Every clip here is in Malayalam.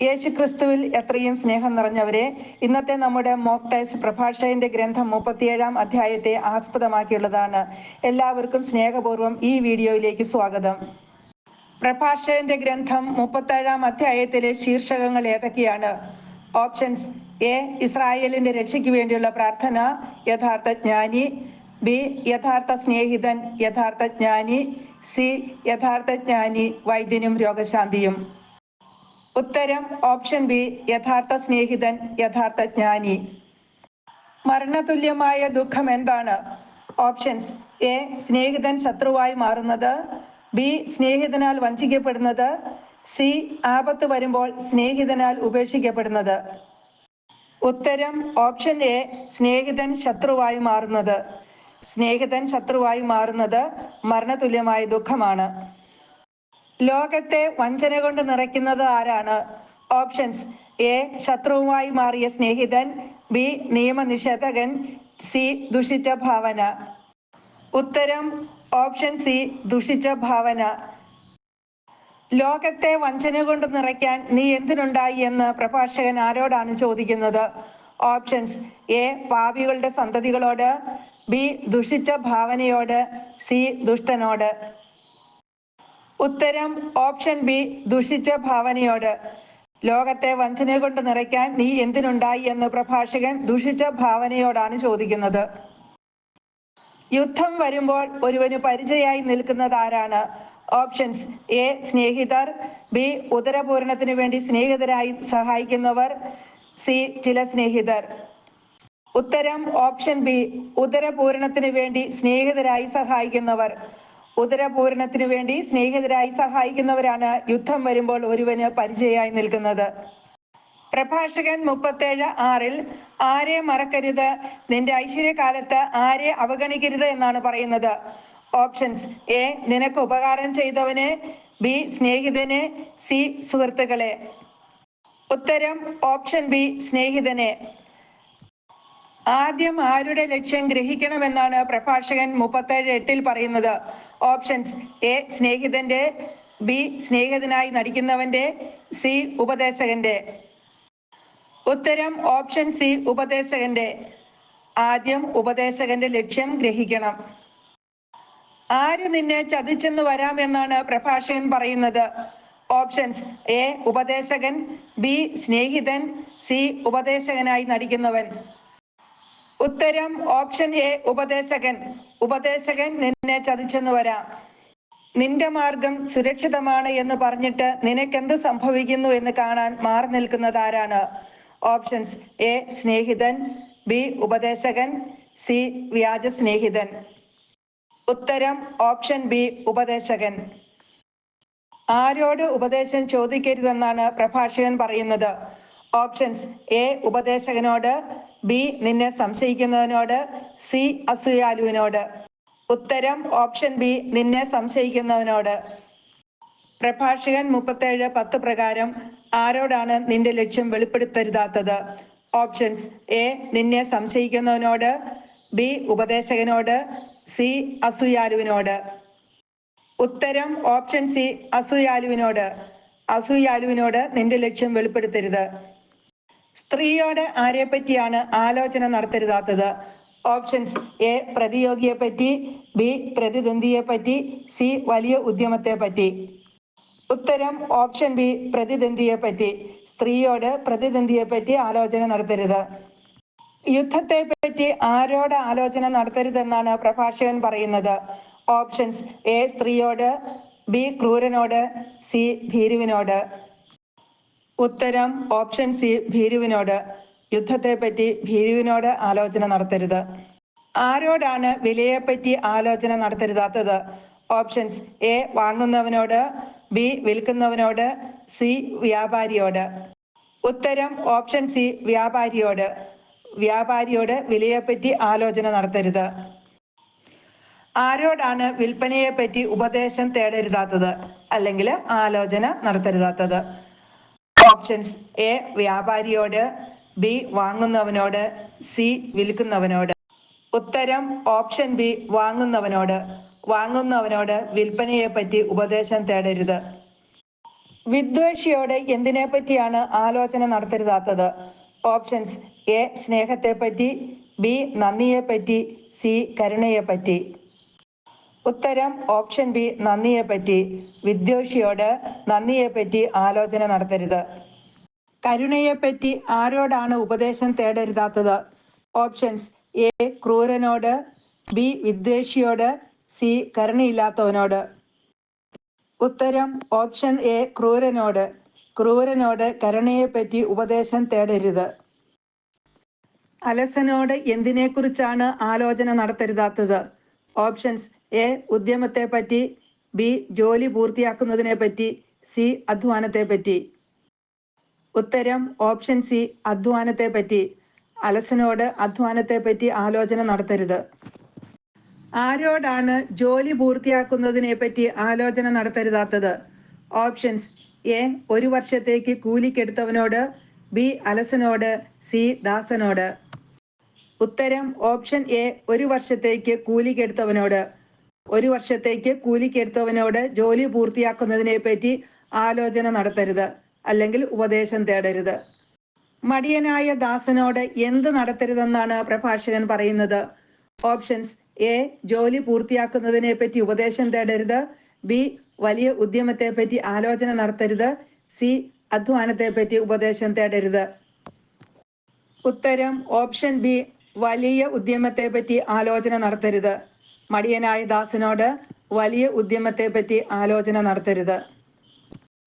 യേശുക്രിസ്തുവിൽ എത്രയും സ്നേഹം നിറഞ്ഞവരെ ഇന്നത്തെ നമ്മുടെ മോക്ക് ടെസ്റ്റ് പ്രഭാഷകന്റെ ഗ്രന്ഥം മുപ്പത്തിയേഴാം അധ്യായത്തെ ആസ്പദമാക്കിയുള്ളതാണ്. എല്ലാവർക്കും സ്നേഹപൂർവം ഈ വീഡിയോയിലേക്ക് സ്വാഗതം. പ്രഭാഷകന്റെ ഗ്രന്ഥം മുപ്പത്തേഴാം അധ്യായത്തിലെ ശീർഷകങ്ങൾ ഏതൊക്കെയാണ്? ഓപ്ഷൻസ് എ ഇസ്രായേലിന്റെ രക്ഷയ്ക്ക് വേണ്ടിയുള്ള പ്രാർത്ഥന യഥാർത്ഥ ജ്ഞാനി ബി യഥാർത്ഥ സ്നേഹിതൻ യഥാർത്ഥ ജ്ഞാനി സി യഥാർത്ഥ ജ്ഞാനി വൈദ്യനും രോഗശാന്തിയും. ഉത്തരം ഓപ്ഷൻ ബി യഥാർത്ഥ സ്നേഹിതൻ യഥാർത്ഥ ജ്ഞാനി. മരണതുല്യമായ ദുഃഖം എന്താണ്? ഓപ്ഷൻസ് എ സ്നേഹിതൻ ശത്രുവായി മാറുന്നത്. ബി സ്നേഹിതനാൽ വഞ്ചിക്കപ്പെടുന്നത്. സി ആപത്ത് വരുമ്പോൾ സ്നേഹിതനാൽ ഉപേക്ഷിക്കപ്പെടുന്നത്. ഉത്തരം ഓപ്ഷൻ എ സ്നേഹിതൻ ശത്രുവായി മാറുന്നത്. സ്നേഹിതൻ ശത്രുവായി മാറുന്നത് മരണതുല്യമായ ദുഃഖമാണ്. ലോകത്തെ വഞ്ചന കൊണ്ട് നിറയ്ക്കുന്നത് ആരാണ്? ഓപ്ഷൻസ് എ ശത്രുവുമായി മാറിയ സ്നേഹിതൻ. ബി നിയമനിഷേധകൻ. സി ദുഷിച്ച ഭാവന. ഉത്തരം. ഓപ്ഷൻ സി ദുഷിച്ച ഭാവന. ലോകത്തെ വഞ്ചന കൊണ്ട് നിറയ്ക്കാൻ നീ എന്തിനുണ്ടായി എന്ന് പ്രഭാഷകൻ ആരോടാണ് ചോദിക്കുന്നത്? ഓപ്ഷൻസ് എ പാപികളുടെ സന്തതികളോട്. ബി ദുഷിച്ച ഭാവനയോട്. സി ദുഷ്ടനോട്. ഉത്തരം ഓപ്ഷൻ ബി ദുഷിച്ച ഭാവനയോട്. ലോകത്തെ വഞ്ചന കൊണ്ട് നിറയ്ക്കാൻ നീ എന്തിനുണ്ടായി എന്ന് പ്രഭാഷകൻ ദുഷിച്ച ഭാവനയോടാണ് ചോദിക്കുന്നത്. യുദ്ധം വരുമ്പോൾ ഒരുവന് പരിചയമായി നിൽക്കുന്നത് ആരാണ്? ഓപ്ഷൻസ് എ സ്നേഹിതർ ബി ഉദരപൂരണത്തിന് വേണ്ടി സ്നേഹിതരായി സഹായിക്കുന്നവർ സി ചില സ്നേഹിതർ. ഉത്തരം ഓപ്ഷൻ ബി ഉദരപൂരണത്തിന് വേണ്ടി സ്നേഹിതരായി സഹായിക്കുന്നവർ. ഉദരപൂരണത്തിന് വേണ്ടി സ്നേഹിതരായി സഹായിക്കുന്നവരാണ് യുദ്ധം വരുമ്പോൾ ഒരുവന് പരിചയമായി നിൽക്കുന്നത്. പ്രഭാഷകൻ മുപ്പത്തേഴ് ആറിൽ ആരെ മറക്കരുത് നിന്റെ ഐശ്വര്യകാലത്ത് ആരെ അവഗണിക്കരുത് എന്നാണ് പറയുന്നത്. ഓപ്ഷൻസ് എ നിനക്ക് ഉപകാരം ചെയ്തവനെ ബി സ്നേഹിതനെ സി സുഹൃത്തുക്കളെ. ഉത്തരം ഓപ്ഷൻ ബി സ്നേഹിതനെ. ആദ്യം ആരുടെ ലക്ഷ്യം ഗ്രഹിക്കണമെന്നാണ് പ്രഭാഷകൻ മുപ്പത്തേഴ് എട്ടിൽ പറയുന്നത്. ഓപ്ഷൻസ് എ സ്നേഹിതന്റെ ബി സ്നേഹിതനായി നടിക്കുന്നവന്റെ സി ഉപദേശകന്റെ. ഉത്തരം ഓപ്ഷൻ സി ഉപദേശകന്റെ. ആദ്യം ഉപദേശകന്റെ ലക്ഷ്യം ഗ്രഹിക്കണം. ആര് നിന്നെ ചതിച്ചെന്ന് വരാമെന്നാണ് പ്രഭാഷകൻ പറയുന്നത്. ഓപ്ഷൻസ് എ ഉപദേശകൻ ബി സ്നേഹിതൻ സി ഉപദേശകനായി നടിക്കുന്നവൻ. ഉത്തരം ഓപ്ഷൻ എ ഉപദേശകൻ. ഉപദേശകൻ നിന്നെ ചതിച്ചെന്ന് വരാം. നിന്റെ മാർഗം സുരക്ഷിതമാണ് എന്ന് പറഞ്ഞിട്ട് നിനക്കെന്ത് സംഭവിക്കുന്നു എന്ന് കാണാൻ മാറി നിൽക്കുന്നത് ആരാണ്? ഓപ്ഷൻസ് എ സ്നേഹിതൻ ബി ഉപദേശകൻ സി വ്യാജ സ്നേഹിതൻ. ഉത്തരം ഓപ്ഷൻ ബി ഉപദേശകൻ. ആരോട് ഉപദേശം ചോദിക്കരുതെന്നാണ് പ്രഭാഷകൻ പറയുന്നത്. ഓപ്ഷൻസ് എ ഉപദേശകനോട് ബി നിന്നെ സംശയിക്കുന്നവനോട് സി അസൂയാലുവിനോട്. ഉത്തരം ഓപ്ഷൻ ബി നിന്നെ സംശയിക്കുന്നവനോട്. പ്രഭാഷകൻ മുപ്പത്തേഴ് പത്ത് പ്രകാരം ആരോടാണ് നിന്റെ ലക്ഷ്യം വെളിപ്പെടുത്തരുതാത്തത്? ഓപ്ഷൻസ് എ നിന്നെ സംശയിക്കുന്നവനോട് ബി ഉപദേശകനോട് സി അസൂയാലുവിനോട്. ഉത്തരം ഓപ്ഷൻ സി അസൂയാലുവിനോട്. അസൂയാലുവിനോട് നിന്റെ ലക്ഷ്യം വെളിപ്പെടുത്തരുത്. സ്ത്രീയോട് ആരെ പറ്റിയാണ് ആലോചന നടത്തരുതാത്തത്? ഓപ്ഷൻസ് എ പ്രതിയോഗിയെ പറ്റി ബി പ്രതിദ്വന്ദിയെ പറ്റി സി വലിയ ഉദ്യമത്തെ പറ്റി ഉത്തരം ഓപ്ഷൻ ബി പ്രതിദ്വന്ദിയെ പറ്റി സ്ത്രീയോട് പ്രതിദ്വന്ദിയെ പറ്റി ആലോചന നടത്തരുത്. യുദ്ധത്തെ പറ്റി ആരോട് ആലോചന നടത്തരുതെന്നാണ് പ്രഭാഷകൻ പറയുന്നത്. ഓപ്ഷൻസ് എ സ്ത്രീയോട് ബി ക്രൂരനോട് സി ഭീരുവിനോട്. ഉത്തരം ഓപ്ഷൻ സി ഭീരുവിനോട്. യുദ്ധത്തെ പറ്റി ഭീരുവിനോട് ആലോചന നടത്തരുത്. ആരോടാണ് വിലയെ വിലയെപ്പറ്റി ആലോചന നടത്തരുതാത്തത്? ഓപ്ഷൻസ് എ വാങ്ങുന്നവനോട് ബി വിൽക്കുന്നവനോട് സി വ്യാപാരിയോട്. ഉത്തരം ഓപ്ഷൻ സി വ്യാപാരിയോട്. വ്യാപാരിയോട് വിലയെ പറ്റി ആലോചന നടത്തരുത്. ആരോടാണ് വിൽപ്പനയെ പറ്റി ഉപദേശം തേടരുതാത്തത്? അല്ലെങ്കിൽ ആലോചന നടത്തരുതാത്തത്? ഓപ്ഷൻസ് എ വ്യാപാരിയോട് ബി വാങ്ങുന്നവനോട് സി വിൽക്കുന്നവനോട്. ഉത്തരം ഓപ്ഷൻ ബി വാങ്ങുന്നവനോട്. വാങ്ങുന്നവനോട് വിൽപ്പനയെ പറ്റി ഉപദേശം തേടരുത്. വിദ്വേഷിയോട് എന്തിനെ പറ്റിയാണ് ആലോചന നടത്തരുതാത്തത്? ഓപ്ഷൻസ് എ സ്നേഹത്തെ പറ്റി ബി നന്ദിയെ പറ്റി സി കരുണയെ പറ്റി ഉത്തരം ഓപ്ഷൻ ബി നന്ദിയെ പറ്റി വിദ്വേഷിയോട് നന്ദിയെ പറ്റി ആലോചന നടത്തരുത്. കരുണയെ പറ്റി ആരോടാണ് ഉപദേശം തേടരുതാത്തത്? Options A. ക്രൂരനോട് ബി. വിദ്വേഷിയോട് സി. കരുണയില്ലാത്തവനോട്. ഉത്തരം ഓപ്ഷൻ എ. ക്രൂരനോട്. ക്രൂരനോട് കരുണയെപ്പറ്റി ഉപദേശം തേടരുത്. അലസനോട് എന്തിനെക്കുറിച്ചാണ് ആലോചന നടത്തരുതാത്തത്? Options A. ഉദ്യമത്തെ പറ്റി ബി. ജോലി പൂർത്തിയാക്കുന്നതിനെ പറ്റി സി. അധ്വാനത്തെ പറ്റി ഉത്തരം ഓപ്ഷൻ സി അധ്വാനത്തെ പറ്റി അലസനോട് അധ്വാനത്തെ പറ്റി ആലോചന നടത്തരുത്. ആരോടാണ് ജോലി പൂർത്തിയാക്കുന്നതിനെ പറ്റി ആലോചന നടത്തരുതാത്തത്? ഓപ്ഷൻസ് എ ഒരു വർഷത്തേക്ക് കൂലിക്കെടുത്തവനോട് ബി അലസനോട് സി ദാസനോട്. ഉത്തരം ഓപ്ഷൻ എ ഒരു വർഷത്തേക്ക് കൂലിക്കെടുത്തവനോട് ഒരു വർഷത്തേക്ക് കൂലിക്കെടുത്തവനോട് ജോലി പൂർത്തിയാക്കുന്നതിനെ പറ്റി ആലോചന നടത്തരുത്. അല്ലെങ്കിൽ ഉപദേശം തേടരുത്. മടിയനായ ദാസനോട് എന്ത് നടത്തരുതെന്നാണ് പ്രഭാഷകൻ പറയുന്നത്. ഓപ്ഷൻസ് എ ജോലി പൂർത്തിയാക്കുന്നതിനെ പറ്റി ഉപദേശം തേടരുത്. ബി വലിയ ഉദ്യമത്തെ പറ്റി ആലോചന നടത്തരുത്. സി അധ്വാനത്തെ പറ്റി ഉപദേശം തേടരുത്. ഉത്തരം ഓപ്ഷൻ ബി വലിയ ഉദ്യമത്തെ പറ്റി ആലോചന നടത്തരുത്. മടിയനായ ദാസനോട് വലിയ ഉദ്യമത്തെ പറ്റി ആലോചന നടത്തരുത്.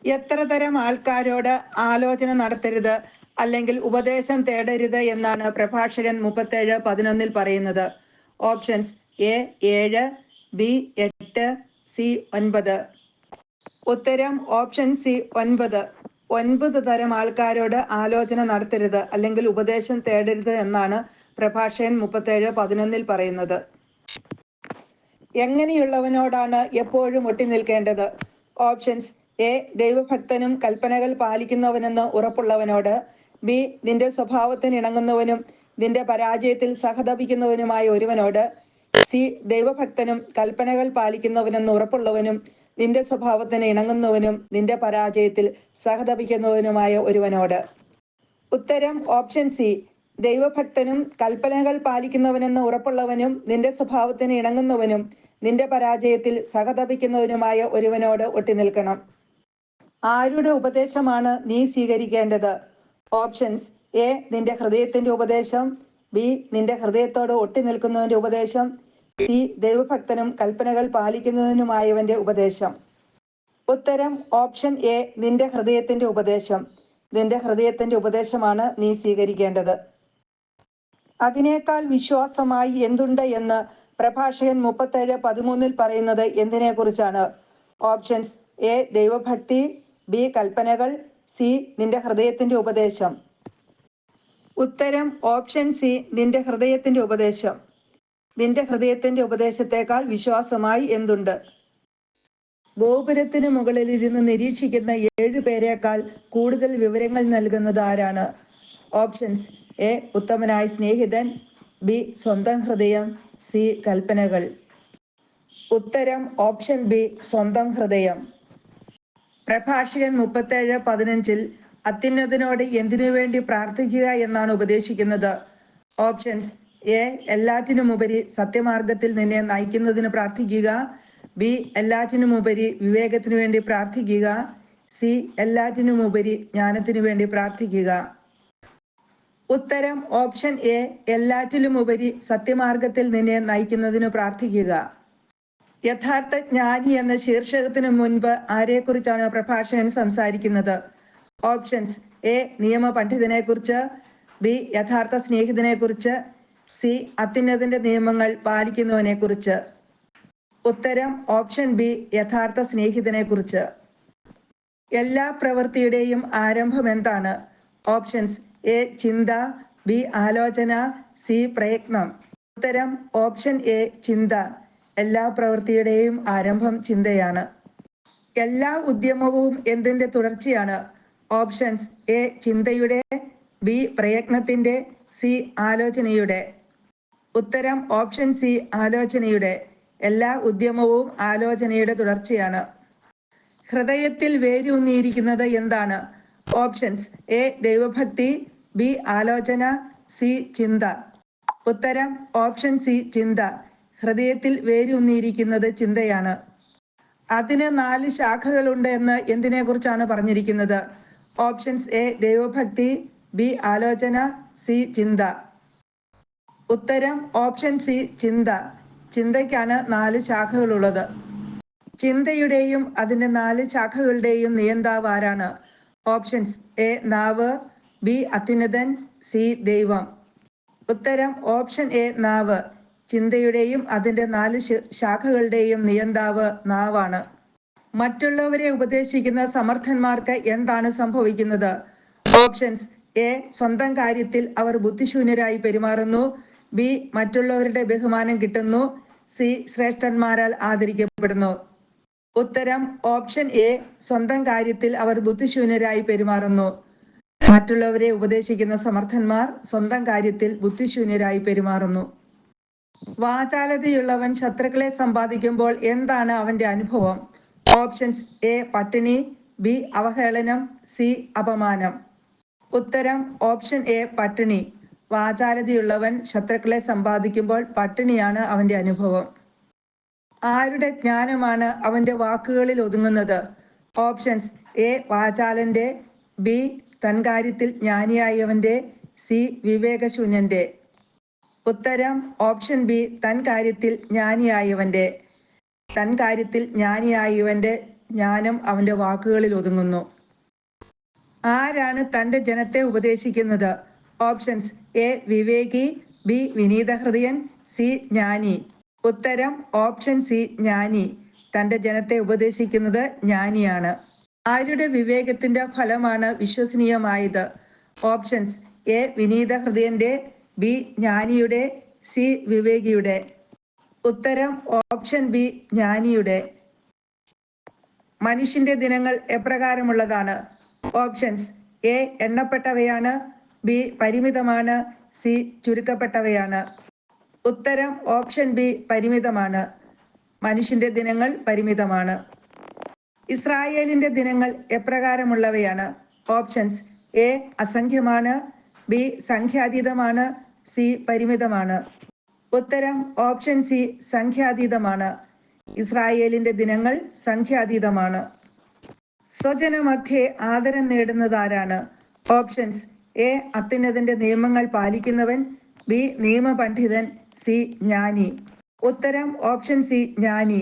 എത്ര തരം ആൾക്കാരോട് ആലോചന നടത്തരുത് അല്ലെങ്കിൽ ഉപദേശം തേടരുത് എന്നാണ് പ്രഭാഷകൻ മുപ്പത്തേഴ് പതിനൊന്നിൽ പറയുന്നത്. ഓപ്ഷൻസ് എ ഏഴ് ബി എട്ട് സി ഒൻപത്. ഉത്തരം ഓപ്ഷൻ സി ഒൻപത്. ഒൻപത് തരം ആൾക്കാരോട് ആലോചന നടത്തരുത് അല്ലെങ്കിൽ ഉപദേശം തേടരുത് എന്നാണ് പ്രഭാഷകൻ മുപ്പത്തേഴ് പതിനൊന്നിൽ പറയുന്നത്. എങ്ങനെയുള്ളവനോടാണ് എപ്പോഴും ഒട്ടി നിൽക്കേണ്ടത്? ഓപ്ഷൻസ് എ ദൈവഭക്തനും കൽപ്പനകൾ പാലിക്കുന്നവനെന്ന് ഉറപ്പുള്ളവനോട് ബി നിന്റെ സ്വഭാവത്തിന് ഇണങ്ങുന്നവനും നിന്റെ പരാജയത്തിൽ സഹതപിക്കുന്നവനുമായ ഒരുവനോട് സി ദൈവഭക്തനും കൽപ്പനകൾ പാലിക്കുന്നവനെന്ന് ഉറപ്പുള്ളവനും നിന്റെ സ്വഭാവത്തിന് ഇണങ്ങുന്നവനും നിന്റെ പരാജയത്തിൽ സഹതപിക്കുന്നവനുമായ ഒരുവനോട്. ഉത്തരം ഓപ്ഷൻ സി ദൈവഭക്തനും കൽപ്പനകൾ പാലിക്കുന്നവനെന്ന് ഉറപ്പുള്ളവനും നിന്റെ സ്വഭാവത്തിന് ഇണങ്ങുന്നവനും നിന്റെ പരാജയത്തിൽ സഹതപിക്കുന്നവനുമായ ഒരുവനോട് ഒട്ടി നിൽക്കണം. ആരുടെ ഉപദേശമാണ് നീ സ്വീകരിക്കേണ്ടത്? ഓപ്ഷൻസ്. എ നിന്റെ ഹൃദയത്തിന്റെ ഉപദേശം. ബി നിന്റെ ഹൃദയത്തോട് ഒട്ടി നിൽക്കുന്നവന്റെ ഉപദേശം. സി ദൈവഭക്തനും കൽപ്പനകൾ പാലിക്കുന്നതിനുമായവന്റെ ഉപദേശം. ഉത്തരം ഓപ്ഷൻ എ നിന്റെ ഹൃദയത്തിന്റെ ഉപദേശം. നിന്റെ ഹൃദയത്തിന്റെ ഉപദേശമാണ് നീ സ്വീകരിക്കേണ്ടത്. അതിനേക്കാൾ വിശ്വാസമായി എന്തുണ്ട് എന്ന് പ്രഭാഷകൻ മുപ്പത്തേഴ് പതിമൂന്നിൽ പറയുന്നത് എന്തിനെ കുറിച്ചാണ് ഓപ്ഷൻസ്. എ ദൈവഭക്തി. ബി കൽപ്പനകൾ സി നിന്റെ ഹൃദയത്തിന്റെ ഉപദേശം. ഉത്തരം ഓപ്ഷൻ സി നിന്റെ ഹൃദയത്തിന്റെ ഉപദേശം. നിന്റെ ഹൃദയത്തിന്റെ ഉപദേശത്തെക്കാൾ വിശ്വാസമായി എന്തുണ്ട്? ഗോപുരത്തിന് മുകളിൽ ഇരുന്ന് നിരീക്ഷിക്കുന്ന ഏഴു പേരെക്കാൾ കൂടുതൽ വിവരങ്ങൾ നൽകുന്നത് ആരാണ്? ഓപ്ഷൻസ് എ ഉത്തമനായ സ്നേഹിതൻ ബി സ്വന്തം ഹൃദയം സി കൽപ്പനകൾ. ഉത്തരം ഓപ്ഷൻ ബി സ്വന്തം ഹൃദയം. പ്രഭാഷകൻ മുപ്പത്തേഴ് പതിനഞ്ചിൽ അത്യുന്നതനോട് എന്തിനു വേണ്ടി പ്രാർത്ഥിക്കുക എന്നാണ് ഉപദേശിക്കുന്നത്. ഓപ്ഷൻസ് എ എല്ലാറ്റിനുമുപരി സത്യമാർഗത്തിൽ നിന്നെ നയിക്കുന്നതിന് പ്രാർത്ഥിക്കുക ബി എല്ലാറ്റിനുമുപരി വിവേകത്തിനു വേണ്ടി പ്രാർത്ഥിക്കുക സി എല്ലാറ്റിനുമുപരി ജ്ഞാനത്തിനു വേണ്ടി പ്രാർത്ഥിക്കുക ഉത്തരം ഓപ്ഷൻ എ എല്ലാറ്റിലുമുപരി സത്യമാർഗത്തിൽ നിന്നെ നയിക്കുന്നതിന് പ്രാർത്ഥിക്കുക യഥാർത്ഥ ജ്ഞാനി എന്ന ശീർഷകത്തിന് മുൻപ് ആരെക്കുറിച്ചാണ് പ്രഭാഷകൻ സംസാരിക്കുന്നത്? ഓപ്ഷൻസ് എ നിയമ പണ്ഡിതനെ കുറിച്ച് ബി യഥാർത്ഥ സ്നേഹിതനെ കുറിച്ച് സി അത്യുന്നതിന്റെ നിയമങ്ങൾ പാലിക്കുന്നവനെ കുറിച്ച് ഉത്തരം ഓപ്ഷൻ ബി യഥാർത്ഥ സ്നേഹിതനെ കുറിച്ച് എല്ലാ പ്രവൃത്തിയുടെയും ആരംഭം എന്താണ്? ഓപ്ഷൻസ് എ ചിന്ത. ബി ആലോചന. സി പ്രയത്നം. ഉത്തരം ഓപ്ഷൻ എ ചിന്ത. എല്ലാ പ്രവൃത്തിയുടെയും ആരംഭം ചിന്തയാണ്. എല്ലാ ഉദ്യമവും എന്തിന്റെ തുടർച്ചയാണ്? ഓപ്ഷൻസ് എ ചിന്തയുടെ ബി പ്രയത്നത്തിന്റെ സി ആലോചനയുടെ. ഉത്തരം ഓപ്ഷൻ സി ആലോചനയുടെ. എല്ലാ ഉദ്യമവും ആലോചനയുടെ തുടർച്ചയാണ്. ഹൃദയത്തിൽ വേരൂന്നിയിരിക്കുന്നത് എന്താണ്? ഓപ്ഷൻസ് എ ദൈവഭക്തി ബി ആലോചന സി ചിന്ത. ഉത്തരം ഓപ്ഷൻ സി ചിന്ത. ഹൃദയത്തിൽ വേരൂന്നിയിരിക്കുന്നത് ചിന്തയാണ്. അതിന് നാല് ശാഖകളുണ്ട് എന്ന് എന്തിനെ കുറിച്ചാണ് പറഞ്ഞിരിക്കുന്നത്? ഓപ്ഷൻസ് എ ദൈവഭക്തി ബി ആലോചന സി ചിന്ത. ഉത്തരം ഓപ്ഷൻ സി ചിന്ത. ചിന്തയ്ക്കാണ് നാല് ശാഖകളുള്ളത്. ചിന്തയുടെയും അതിന്റെ നാല് ശാഖകളുടെയും നിയന്താവ് ആരാണ്? ഓപ്ഷൻസ് എ നാവ് ബി അത്യുന്നതൻ സി ദൈവം. ഉത്തരം ഓപ്ഷൻ എ നാവ്. ചിന്തയുടെയും അതിന്റെ നാല് ശാഖകളുടെയും നിയന്താവ് നാവാണ്. മറ്റുള്ളവരെ ഉപദേശിക്കുന്ന സമർത്ഥന്മാർക്ക് എന്താണ് സംഭവിക്കുന്നത്? ഓപ്ഷൻസ്. എ. സ്വന്തം കാര്യത്തിൽ അവർ ബുദ്ധിശൂന്യരായി പെരുമാറുന്നു. ബി. മറ്റുള്ളവരുടെ ബഹുമാനം കിട്ടുന്നു. സി. ശ്രേഷ്ഠന്മാരാൽ ആദരിക്കപ്പെടുന്നു. ഉത്തരം. Option A. സ്വന്തം കാര്യത്തിൽ അവർ ബുദ്ധിശൂന്യരായി പെരുമാറുന്നു. മറ്റുള്ളവരെ ഉപദേശിക്കുന്ന സമർത്ഥന്മാർ സ്വന്തം കാര്യത്തിൽ ബുദ്ധിശൂന്യരായി പെരുമാറുന്നു. വാചാലതയുള്ളവൻ ശത്രുക്കളെ സമ്പാദിക്കുമ്പോൾ എന്താണ് അവന്റെ അനുഭവം? ഓപ്ഷൻസ് എ പട്ടിണി ബി അവഹേളനം സി അപമാനം. ഉത്തരം ഓപ്ഷൻ എ പട്ടിണി. വാചാലതയുള്ളവൻ ശത്രുക്കളെ സമ്പാദിക്കുമ്പോൾ പട്ടിണിയാണ് അവന്റെ അനുഭവം. ആരുടെ ജ്ഞാനമാണ് അവന്റെ വാക്കുകളിൽ ഒതുങ്ങുന്നത്? ഓപ്ഷൻസ് എ വാചാലന്റെ ബി തൻകാര്യത്തിൽ ജ്ഞാനിയായവന്റെ സി വിവേകശൂന്യന്റെ. ഉത്തരം ഓപ്ഷൻ ബി തൻ കാര്യത്തിൽ ജ്ഞാനിയായവന്റെ തൻ കാര്യത്തിൽ ജ്ഞാനിയായവന്റെ ജ്ഞാനം അവന്റെ വാക്കുകളിൽ ഒതുങ്ങുന്നു. ആരാണ് തന്റെ ജനത്തെ ഉപദേശിക്കുന്നത്? ഓപ്ഷൻസ് എ വിവേകി ബി വിനീതഹൃദയൻ സി ജ്ഞാനി. ഉത്തരം ഓപ്ഷൻ സി ജ്ഞാനി. തന്റെ ജനത്തെ ഉപദേശിക്കുന്നത് ജ്ഞാനിയാണ്. ആരുടെ വിവേകത്തിന്റെ ഫലമാണ് വിശ്വസനീയമായത്? ഓപ്ഷൻസ് എ വിനീത ഹൃദയന്റെ ബി ജ്ഞാനിയുടെ സി വിവേകിയുടെ. ഉത്തരം ഓപ്ഷൻ ബി ജ്ഞാനിയുടെ. മനുഷ്യന്റെ ദിനങ്ങൾ എപ്രകാരമുള്ളതാണ്? ഓപ്ഷൻസ് എ എണ്ണപ്പെട്ടവയാണ് ബി പരിമിതമാണ് സി ചുരുക്കപ്പെട്ടവയാണ്. ഉത്തരം ഓപ്ഷൻ ബി പരിമിതമാണ് മനുഷ്യന്റെ ദിനങ്ങൾ പരിമിതമാണ്. ഇസ്രായേലിന്റെ ദിനങ്ങൾ എപ്രകാരമുള്ളവയാണ്? ഓപ്ഷൻസ് എ അസംഖ്യമാണ് ബി സംഖ്യാതീതമാണ് സി പരിമിതമാണ്. ഉത്തരം ഓപ്ഷൻ സി സംഖ്യാതീതമാണ്. ഇസ്രായേലിന്റെ ദിനങ്ങൾ സംഖ്യാതീതമാണ്. സ്വജനമധ്യേ ആദരം നേടുന്നത് ആരാണ് ഓപ്ഷൻസ് എ അത്യുന്നതിന്റെ നിയമങ്ങൾ പാലിക്കുന്നവൻ ബി നിയമപണ്ഡിതൻ സി ജ്ഞാനി. ഉത്തരം ഓപ്ഷൻ സി ജ്ഞാനി.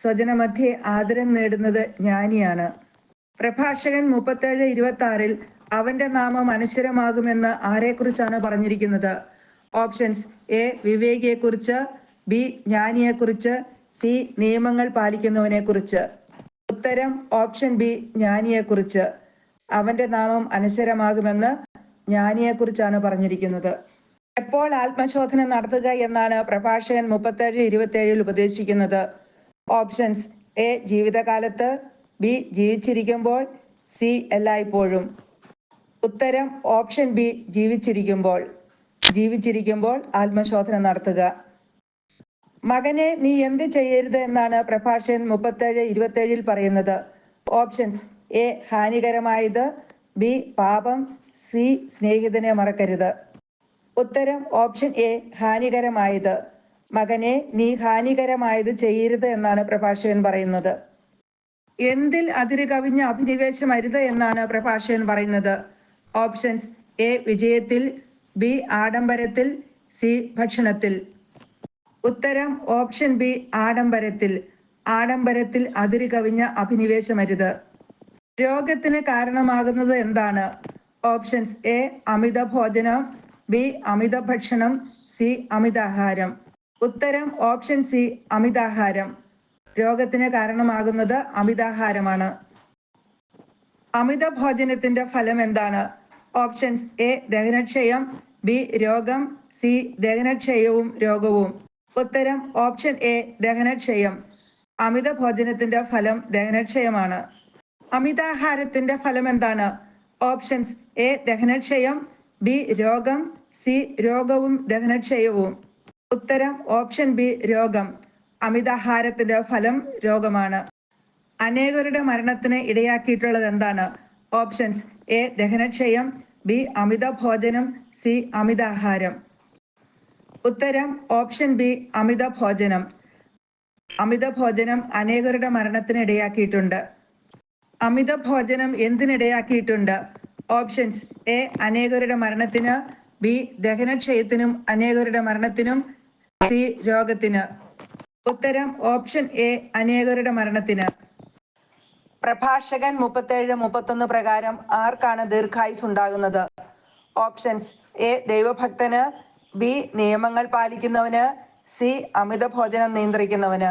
സ്വജനമധ്യേ ആദരം നേടുന്നത് ജ്ഞാനിയാണ്. പ്രഭാഷകൻ മുപ്പത്തേഴ് ഇരുപത്തി ആറിൽ അവന്റെ നാമം അനശ്വരമാകുമെന്ന് ആരെക്കുറിച്ചാണ് പറഞ്ഞിരിക്കുന്നത്? ഓപ്ഷൻസ് എ വിവേകിയെ കുറിച്ച് ബി ജ്ഞാനിയെ കുറിച്ച് സി നിയമങ്ങൾ പാലിക്കുന്നവനെ കുറിച്ച് ഉത്തരം ഓപ്ഷൻ ബി ജ്ഞാനിയെ കുറിച്ച് അവന്റെ നാമം അനശ്വരമാകുമെന്ന് ജ്ഞാനിയെക്കുറിച്ചാണ് പറഞ്ഞിരിക്കുന്നത്. എപ്പോൾ ആത്മശോധന നടത്തുക എന്നാണ് പ്രഭാഷകൻ മുപ്പത്തേഴ് ഇരുപത്തേഴിൽ ഉപദേശിക്കുന്നത്. ഓപ്ഷൻസ് എ ജീവിതകാലത്ത് ബി ജീവിച്ചിരിക്കുമ്പോൾ സി എല്ലായ്പ്പോഴും. ഉത്തരം ഓപ്ഷൻ ബി ജീവിച്ചിരിക്കുമ്പോൾ. ജീവിച്ചിരിക്കുമ്പോൾ ആത്മശോധന നടത്തുക. മകനെ നീ എന്ത് ചെയ്യരുത് എന്നാണ് പ്രഭാഷകൻ മുപ്പത്തേഴ് ഇരുപത്തേഴിൽ പറയുന്നത്. ഓപ്ഷൻസ് എ ഹാനികരമായത്. ബി പാപം. സി സ്നേഹിതനെ മറക്കരുത്. ഉത്തരം ഓപ്ഷൻ എ ഹാനികരമായത്. മകനെ നീ ഹാനികരമായത് ചെയ്യരുത് എന്നാണ് പ്രഭാഷകൻ പറയുന്നത്. എന്തിൽ അതിര് കവിഞ്ഞ അഭിനിവേശം അരുത് എന്നാണ് പ്രഭാഷകൻ പറയുന്നത്. ഓപ്ഷൻസ് എ വിജയത്തിൽ. ബി ആഡംബരത്തിൽ സി ഭക്ഷണത്തിൽ. ഉത്തരം ഓപ്ഷൻ ബി ആഡംബരത്തിൽ. ആഡംബരത്തിൽ അതിര് കവിഞ്ഞ അഭിനിവേശമരുത്. രോഗത്തിന് കാരണമാകുന്നത് എന്താണ്? ഓപ്ഷൻസ് എ അമിത ഭോജനം ബി അമിത ഭക്ഷണം സി അമിതാഹാരം. ഉത്തരം ഓപ്ഷൻ സി അമിതാഹാരം. രോഗത്തിന് കാരണമാകുന്നത് അമിതാഹാരമാണ്. അമിത ഭോജനത്തിന്റെ ഫലം എന്താണ്? ഓപ്ഷൻസ് എ ദഹനക്ഷയം ബി രോഗം സി ദഹനക്ഷയവും രോഗവും. ഉത്തരം ഓപ്ഷൻ എ ദഹനക്ഷയം. അമിത ഭോജനത്തിന്റെ ഫലം ദഹനക്ഷയമാണ്. അമിതാഹാരത്തിന്റെ ഫലം എന്താണ്? ഓപ്ഷൻസ് എ ദഹനക്ഷയം ബി രോഗം സി രോഗവും ദഹനക്ഷയവും. ഉത്തരം ഓപ്ഷൻ ബി രോഗം. അമിതാഹാരത്തിന്റെ ഫലം രോഗമാണ്. അനേകരുടെ മരണത്തിന് ഇടയാക്കിയിട്ടുള്ളത് എന്താണ്? ഓപ്ഷൻസ് എ ദഹനക്ഷയം ബി അമിത ഭോജനം സി അമിതാഹാരം. ഉത്തരം ഓപ്ഷൻ ബി അമിത ഭോജനം അമിത ഭോജനം അനേകരുടെ മരണത്തിന് ഇടയാക്കിയിട്ടുണ്ട്. അമിത ഭോജനം എന്തിനിടയാക്കിയിട്ടുണ്ട് ഓപ്ഷൻസ് എ അനേകരുടെ മരണത്തിന് ബി ദഹനക്ഷയത്തിനും അനേകരുടെ മരണത്തിനും സി രോഗത്തിന്. ഉത്തരം ഓപ്ഷൻ എ അനേകരുടെ മരണത്തിന്. പ്രഭാഷകൻ മുപ്പത്തേഴ് മുപ്പത്തൊന്ന് പ്രകാരം ആർക്കാണ് ദീർഘായുസ് ഉണ്ടാകുന്നത്? ഓപ്ഷൻസ് എ ദൈവഭക്തന് ബി നിയമങ്ങൾ പാലിക്കുന്നവന് സി അമിത ഭോജനം നിയന്ത്രിക്കുന്നവന്.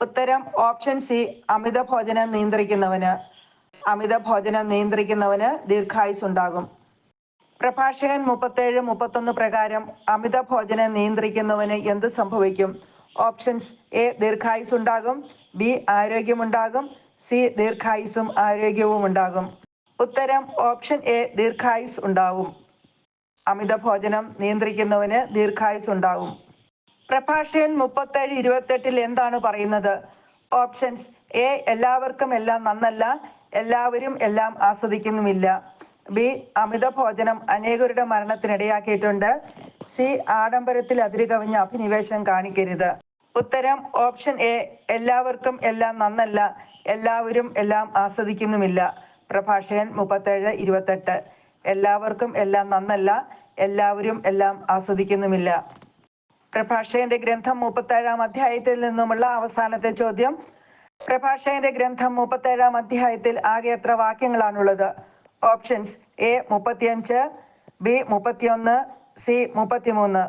ഉത്തരം ഓപ്ഷൻ സി അമിത ഭോജനം നിയന്ത്രിക്കുന്നവന്. അമിത ഭോജനം നിയന്ത്രിക്കുന്നവന് ദീർഘായുസ് ഉണ്ടാകും. പ്രഭാഷകൻ മുപ്പത്തേഴ് മുപ്പത്തൊന്ന് പ്രകാരം അമിത ഭോജനം നിയന്ത്രിക്കുന്നവന് എന്ത് സംഭവിക്കും? ഓപ്ഷൻസ് എ ദീർഘായുസ് ഉണ്ടാകും ബി ആരോഗ്യമുണ്ടാകും സി ദീർഘായുസും ആരോഗ്യവും ഉണ്ടാകും. ഉത്തരം ഓപ്ഷൻ എ ദീർഘായുസ് ഉണ്ടാവും. അമിത ഭോജനം നിയന്ത്രിക്കുന്നവന് ദീർഘായുസ് ഉണ്ടാവും. പ്രഭാഷകൻ മുപ്പത്തേഴ് ഇരുപത്തെട്ടിൽ എന്താണ് പറയുന്നത്? ഓപ്ഷൻസ് എ എല്ലാവർക്കും എല്ലാം നന്നല്ല എല്ലാവരും എല്ലാം ആസ്വദിക്കുന്നുമില്ല. ബി അമിത ഭോജനം അനേകരുടെ മരണത്തിനിടയാക്കിയിട്ടുണ്ട്. സി ആഡംബരത്തിൽ അതിരുകവിഞ്ഞ അഭിനിവേശം കാണിക്കരുത്. ഉത്തരം ഓപ്ഷൻ എ എല്ലാവർക്കും എല്ലാം നന്നല്ല എല്ലാവരും എല്ലാം ആസ്വദിക്കുന്നുമില്ല. പ്രഭാഷകൻ മുപ്പത്തേഴ് ഇരുപത്തെട്ട്. എല്ലാവർക്കും എല്ലാം നന്നല്ല എല്ലാവരും എല്ലാം ആസ്വദിക്കുന്നുമില്ല. പ്രഭാഷകന്റെ ഗ്രന്ഥം മുപ്പത്തേഴാം അധ്യായത്തിൽ നിന്നുമുള്ള അവസാനത്തെ ചോദ്യം. പ്രഭാഷകന്റെ ഗ്രന്ഥം മുപ്പത്തേഴാം അധ്യായത്തിൽ ആകെ എത്ര വാക്യങ്ങളാണുള്ളത്? ഓപ്ഷൻസ് എ മുപ്പത്തിയഞ്ച് ബി മുപ്പത്തിയൊന്ന് സി മുപ്പത്തിമൂന്ന്.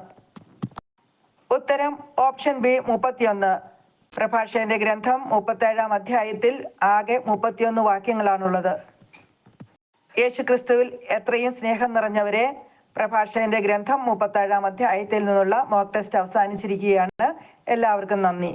ഉത്തരം ഓപ്ഷൻ ബി മുപ്പത്തിയൊന്ന്. പ്രഭാഷകന്റെ ഗ്രന്ഥം മുപ്പത്തേഴാം അധ്യായത്തിൽ ആകെ മുപ്പത്തിയൊന്ന് വാക്യങ്ങളാണുള്ളത്. യേശുക്രിസ്തുവിൽ എത്രയും സ്നേഹം നിറഞ്ഞവരെ പ്രഭാഷകന്റെ ഗ്രന്ഥം മുപ്പത്തേഴാം അധ്യായത്തിൽ നിന്നുള്ള മോക്ക് ടെസ്റ്റ് അവസാനിച്ചിരിക്കുകയാണ്. എല്ലാവർക്കും നന്ദി.